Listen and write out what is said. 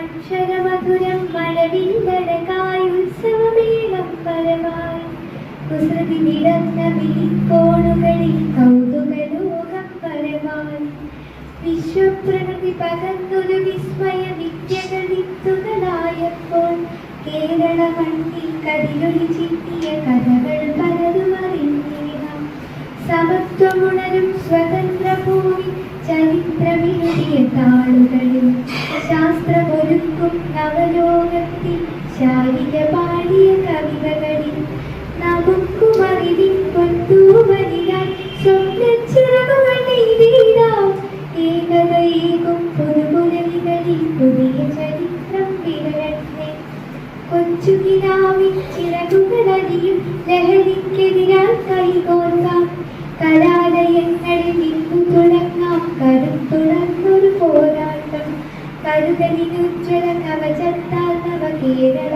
അക്ഷരമധുരം മഴവില്ലഴകായുത്സവമേളം പരമായി കുസൃതി നിറഞ്ഞ വിളിക്കോണുകളിൽ കൗതുകലോകം പരമായി വിശ്വപ്രകൃതി പകർന്നൊരു വിസ്മയ വിദ്യകളിത്തുകളായപ്പോൾ കേരള മണ്ണിൽ കതിരൊളി ചിട്ടിയ കഥകൾ പലതും അറിഞ്ഞേഹാം സമത്വമുണരും ഭൂമി ചരിത്രമെഴുതിയ താളുകളിൽ ശാസ്ത്രമൊരുക്കും നവലോകത്തിൽ ശാരിക പാടിയ കവിതകളിൽ നമുക്കും അറിവിൻ സ്വപ്നച്ചിറകുകൾ നെയ്തിടാം ഏകതയേകും പുതുപുരവികളിൽ പുതിയ ചരിത്രം വിടരട്ടെ കൊച്ചുകിനാവിൻ ചിറകുകളടിയും കരുതലിനുജ്വല കവചത്താൽ നവ കേരള